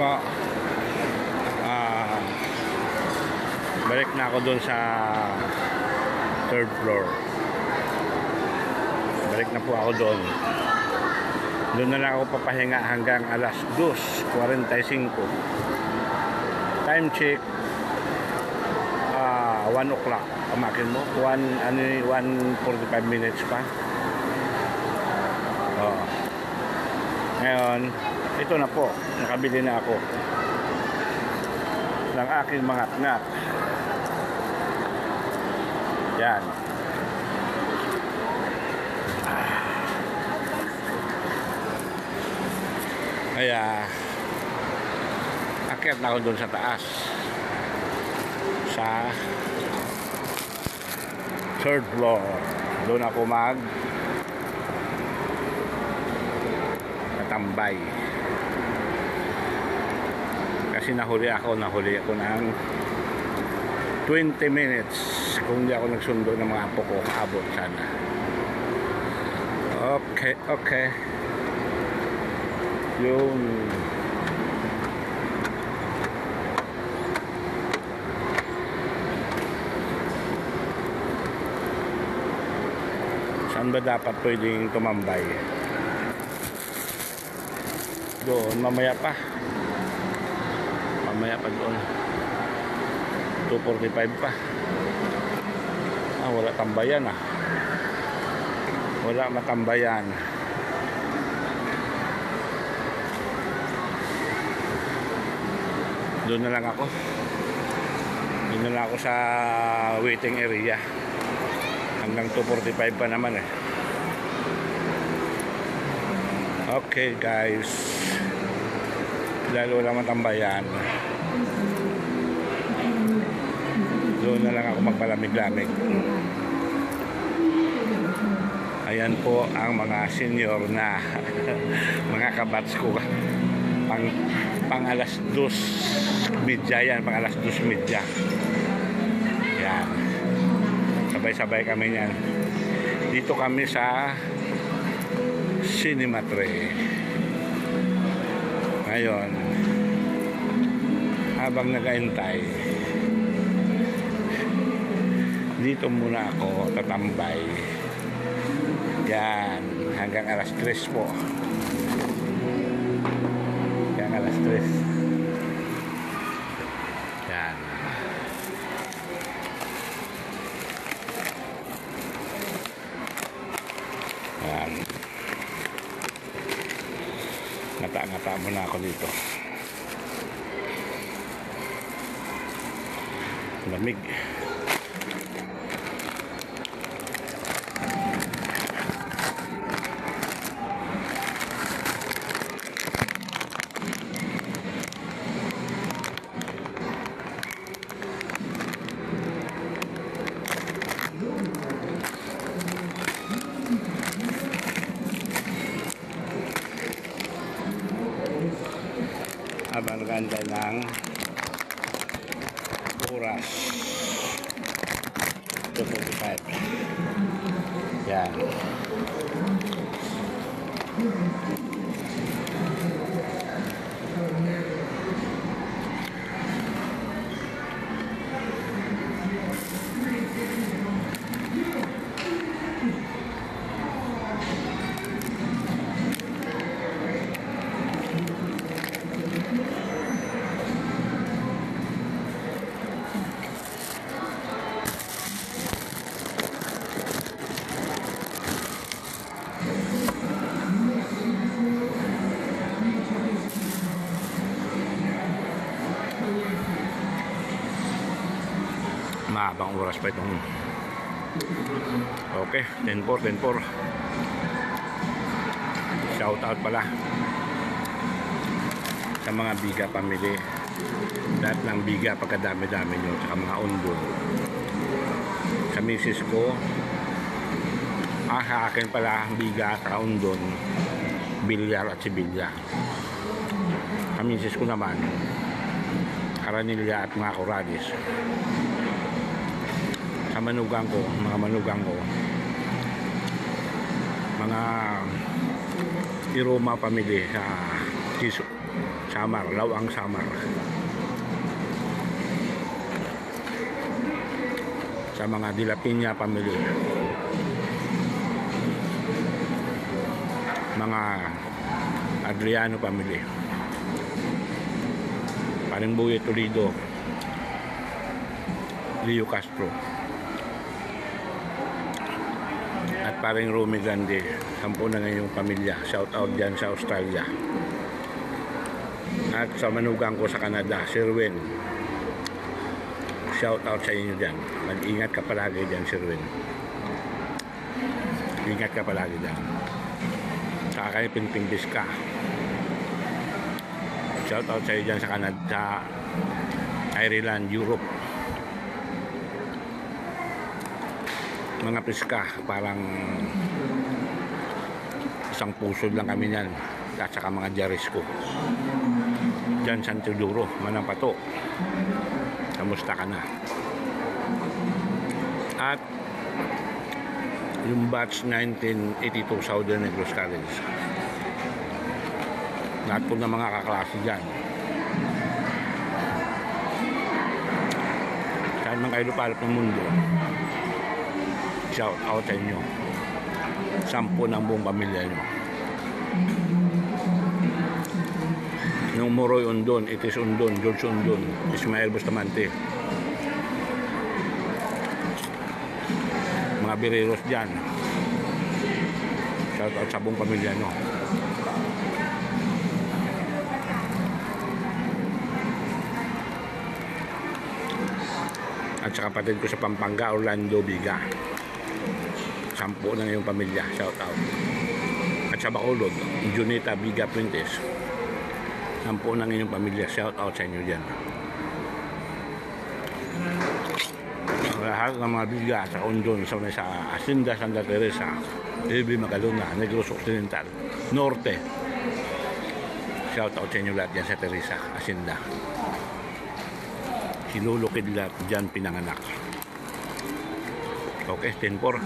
po. Ah, balik na ako doon sa third floor. Balik na po ako doon. Doon na lang ako papahinga hanggang alas 2.45. Time check. Ah, 1 o'clock. Pamakin mo. 1, ano yun, 1.45 minutes pa. Oo. Ngayon, ito na po. Nakabili na ako ng aking mga ngap. Yan. Kaya, akyat na ako doon sa taas. Sa third floor. Doon ako mag natambay. Kasi nahuli ako, nahuli ako ng 20 minutes kung hindi ako nagsundo ng mga apo ko, abot sana. Okay, okay. Yung saan ba dapat pwedeng tumambay? Doon, mamaya pa. Mamaya pa doon. 2.45 pa. Ah, wala tambayan ah. Wala matambayan. Doon na lang ako. Doon na lang ako sa waiting area. Hanggang 2.45 pa naman eh. Okay guys. Dahil wala matambayan. Doon na lang ako magpalamig-lamig. Ayan po ang mga senior na mga kabats ko. Pang, pang alas dos midya yan. Pang alas dos midya. Yan. Sabay-sabay kami yan. Dito kami sa Cinema Tray. Ngayon, habang nagaintay, dito muna ako tatambay. Yan, hanggang alas 3 po. Hanggang alas 3. Yan. Yan. Ngata-ngata muna ako dito. Lamig. Habang nagantay ng oras. 2.45 yan mahabang oras pa itong okay 10-4 10-4 shout out pala sa mga biga pamili lahat ng biga pagkadami-dami nyo sa mga undol sa misis ko ah sa akin pala ang biga sa undon bilyar at sibilya. Sa misis ko naman karanilya at mga kuradis sa manugang ko, mga manugang ko, mga Iroma family sa Siso, Samar, Lawang Samar. Sa mga Dilapinya family. Mga Adriano family. Paring Buye Toledo. Leo Castro. At paring Rumi Grande. Sampu na ngayong pamilya. Shout out dyan sa Australia. At sa manugang ko sa Canada, Sir. Shout out sa inyo dyan. Mag-ingat ka palagi dyan, Sir. Ingat ka palagi dyan. Saka kayo Pinping ka. Shout out sa iyo dyan sa Canada, Ireland, Europe. Mga piska, parang isang puso lang kami niyan. At saka mga jaris ko. Diyan San Teodoro, Manampato. Kamusta ka na? At yung batch 1982 Southern Negros College. Lahat po ng mga kaklase dyan. Saan man kayo lupalop ng mundo, shout out sa inyo. Sampu ng buong pamilya nyo. Nung Moroy Undon, Itis Undon, George Undon, Ismael Bustamante. Mga bireros dyan. Shout out sa buong pamilya nyo. At sa kapatid ko sa Pampanga, Orlando Biga. Sampu na ngayong pamilya. Shout out. At sa Bacolod, Junita Biga Princess. Sampu na ngayong pamilya. Shout out sa inyo dyan. Lahat ng mga biga sa Undon, sa, sa Asinda Santa Teresa, Ilbi Magaluna, Negros Occidental, Norte. Shout out sa inyo lahat dyan sa Teresa, Asinda. Si Lolo Kidlat dyan pinanganak. Okay, 10-4.